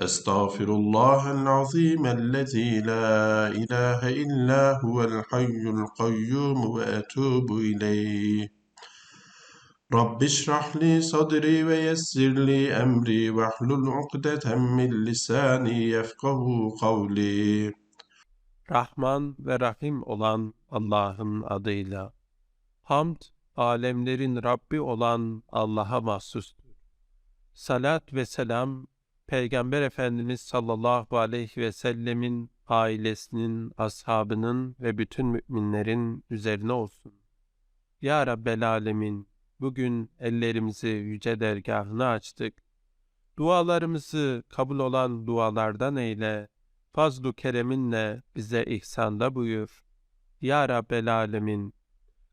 أستغفر الله العظيم الذي لا إله إلا هو الحي القيوم وأتوب إليه رب اشرح لي صدري ويسر لي أمري واحلل عقدة من لساني يفقه قولي Rahman ve Rahim olan Allah'ın adıyla. Hamd, alemlerin Rabbi olan Allah'a mahsustur. Salat ve selam, Peygamber Efendimiz sallallahu aleyhi ve sellemin ailesinin, ashabının ve bütün müminlerin üzerine olsun. Ya Rabbel Alemin, bugün ellerimizi yüce dergahına açtık. Dualarımızı kabul olan dualardan eyle, fazlu kereminle bize ihsanda buyur. Ya Rabbel Alemin,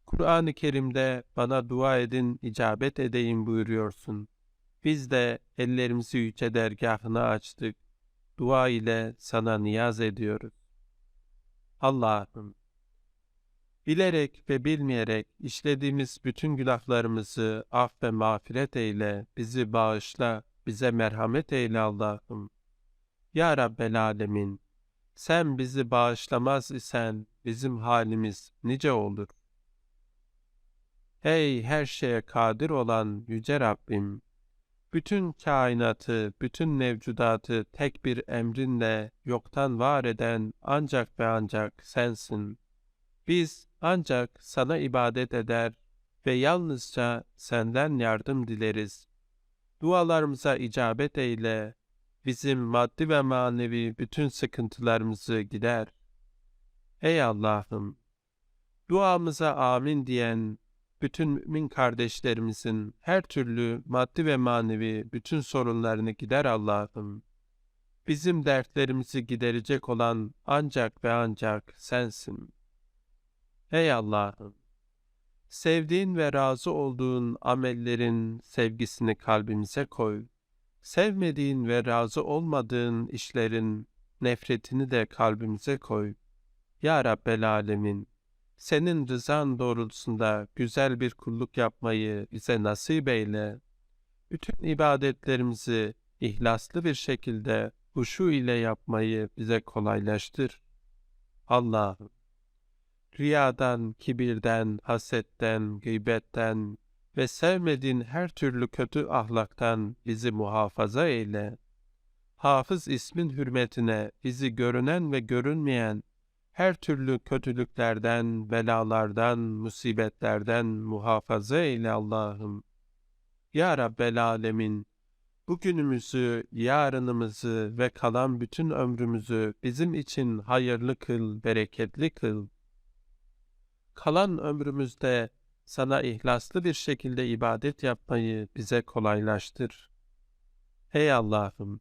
Kur'an-ı Kerim'de bana dua edin, icabet edeyim buyuruyorsun. Biz de ellerimizi yüce dergahına açtık. Dua ile sana niyaz ediyoruz. Allah'ım, bilerek ve bilmeyerek işlediğimiz bütün günahlarımızı af ve mağfiret eyle, bizi bağışla, bize merhamet eyle Allah'ım. Ya Rabbel Alemin, sen bizi bağışlamaz isen bizim halimiz nice olur. Ey her şeye kadir olan Yüce Rabbim! Bütün kainatı, bütün mevcudatı tek bir emrinle yoktan var eden ancak ve ancak sensin. Biz ancak sana ibadet eder ve yalnızca senden yardım dileriz. Dualarımıza icabet eyle, bizim maddi ve manevi bütün sıkıntılarımızı gider. Ey Allah'ım! Duamıza amin diyen bütün mümin kardeşlerimizin her türlü maddi ve manevi bütün sorunlarını gider Allah'ım. Bizim dertlerimizi giderecek olan ancak ve ancak sensin. Ey Allah'ım! Sevdiğin ve razı olduğun amellerin sevgisini kalbimize koy. Sevmediğin ve razı olmadığın işlerin nefretini de kalbimize koy. Ya Rabbel Alemin! Senin rızan doğrultusunda güzel bir kulluk yapmayı bize nasip eyle. Bütün ibadetlerimizi ihlaslı bir şekilde huşu ile yapmayı bize kolaylaştır. Allah'ım, riyadan, kibirden, hasetten, gıybetten ve sevmediğin her türlü kötü ahlaktan bizi muhafaza eyle. Hafız ismin hürmetine bizi görünen ve görünmeyen her türlü kötülüklerden, belalardan, musibetlerden muhafaza eyle Allah'ım. Ya Rabbel Alemin, bugünümüzü, yarınımızı ve kalan bütün ömrümüzü bizim için hayırlı kıl, bereketli kıl. Kalan ömrümüzde sana ihlaslı bir şekilde ibadet yapmayı bize kolaylaştır. Ey Allah'ım!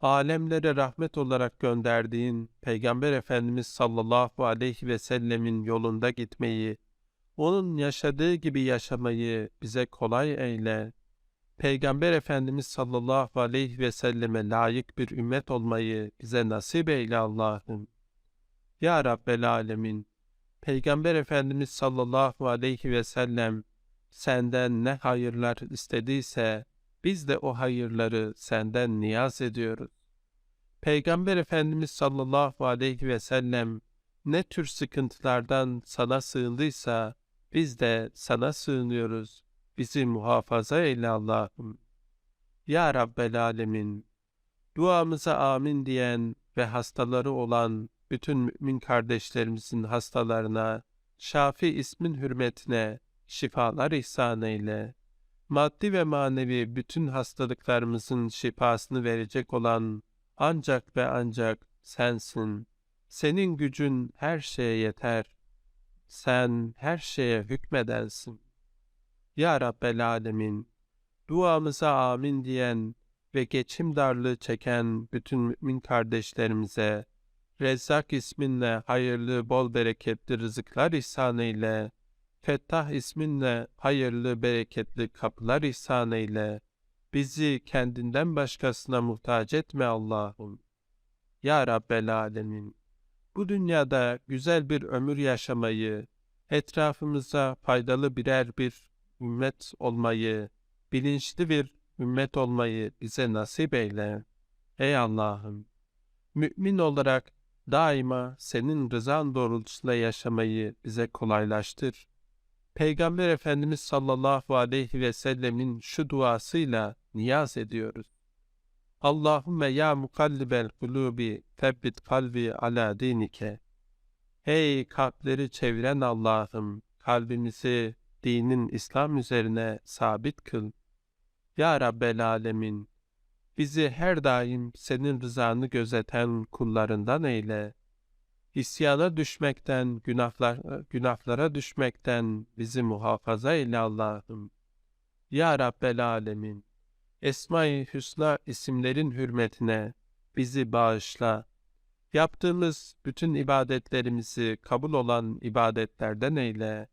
Alemlere rahmet olarak gönderdiğin Peygamber Efendimiz sallallahu aleyhi ve sellemin yolunda gitmeyi, onun yaşadığı gibi yaşamayı bize kolay eyle. Peygamber Efendimiz sallallahu aleyhi ve selleme layık bir ümmet olmayı bize nasip eyle Allah'ım. Ya Rabbel Alemin, Peygamber Efendimiz sallallahu aleyhi ve sellem senden ne hayırlar istediyse biz de o hayırları senden niyaz ediyoruz. Peygamber Efendimiz sallallahu aleyhi ve sellem ne tür sıkıntılardan sana sığındıysa biz de sana sığınıyoruz. Bizi muhafaza eyle Allah'ım. Ya Rabbel Alemin, duamıza amin diyen ve hastaları olan bütün mümin kardeşlerimizin hastalarına, Şafi ismin hürmetine şifalar ihsan eyle maddi ve manevi bütün hastalıklarımızın şifasını verecek olan ancak ve ancak sensin. Senin gücün her şeye yeter. Sen her şeye hükmedensin. Ya Rabbel Alemin, duamıza amin diyen ve geçim darlığı çeken bütün mümin kardeşlerimize Rezzak isminle hayırlı bol bereketli rızıklar ihsan eyle. Fettah isminle hayırlı bereketli kapılar ihsan eyle. Bizi kendinden başkasına muhtaç etme Allah'ım. Ya Rabbel Alemin. Bu dünyada güzel bir ömür yaşamayı, etrafımıza faydalı birer bir ümmet olmayı, bilinçli bir ümmet olmayı bize nasip eyle. Ey Allah'ım! Mümin olarak daima senin rızan doğrultusunda yaşamayı bize kolaylaştır. Peygamber Efendimiz sallallahu aleyhi ve sellemin şu duasıyla niyaz ediyoruz. Allahümme ya mukallibel kulubi febbit kalbi ala dinike. Hey kalpleri çeviren Allah'ım, kalbimizi dinin İslam üzerine sabit kıl. Ya Rabbel Alemin, bizi her daim senin rızanı gözeten kullarından eyle. İsyana düşmekten, günahlar, günahlara düşmekten bizi muhafaza eyle Allah'ım. Ya Rabbel Alemin, Esma-i Hüsna isimlerin hürmetine bizi bağışla. Yaptığımız bütün ibadetlerimizi kabul olan ibadetlerden eyle.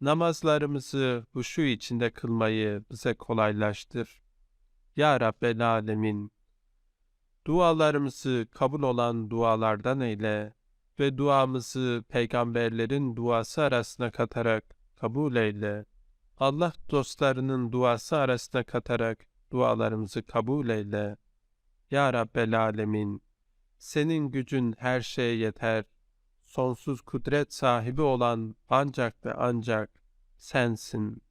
Namazlarımızı huşu içinde kılmayı bize kolaylaştır. Ya Rabbel Alemin, dualarımızı kabul olan dualardan eyle ve duamızı peygamberlerin duası arasına katarak kabul eyle. Allah dostlarının duası arasına katarak dualarımızı kabul eyle. Ya Rabbel Alemin, senin gücün her şeye yeter. Sonsuz kudret sahibi olan ancak ve ancak sensin.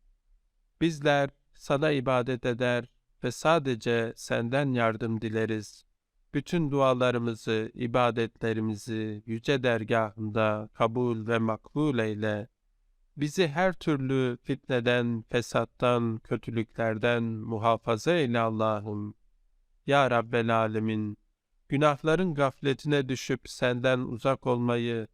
Bizler sana ibadet eder ve sadece senden yardım dileriz. Bütün dualarımızı, ibadetlerimizi yüce dergahında kabul ve makbul eyle. Bizi her türlü fitneden, fesattan, kötülüklerden muhafaza eyle Allah'ım. Ya Rabbel Alemin, günahların gafletine düşüp senden uzak olmayı,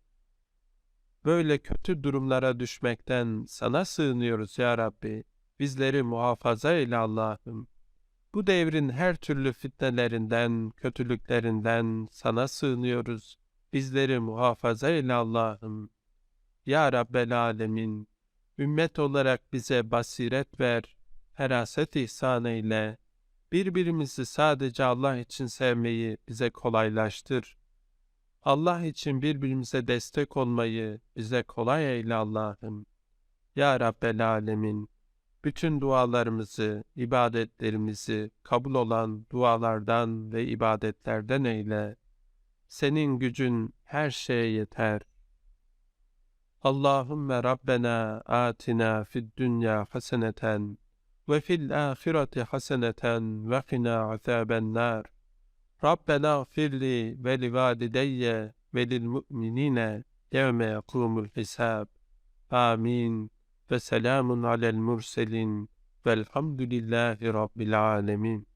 böyle kötü durumlara düşmekten sana sığınıyoruz ya Rabbi. Bizleri muhafaza eyle Allah'ım. Bu devrin her türlü fitnelerinden, kötülüklerinden sana sığınıyoruz. Bizleri muhafaza eyle Allah'ım. Ya Rabbel Alemin, ümmet olarak bize basiret ver, feraset ihsan eyle. Birbirimizi sadece Allah için sevmeyi bize kolaylaştır. Allah için birbirimize destek olmayı bize kolay eyle Allah'ım. Ya Rabbel Alemin, bütün dualarımızı, ibadetlerimizi kabul olan dualardan ve ibadetlerden eyle. Senin gücün her şeye yeter. Allahümme Rabbena atina fid dünya haseneten ve fil ahireti haseneten ve qina azaben nar. Rabbena gfirli ve li valideyye ve lil mu'minine yevme yakumul hisab. Amin. فسلام على المرسلين فالحمد لله رب العالمين.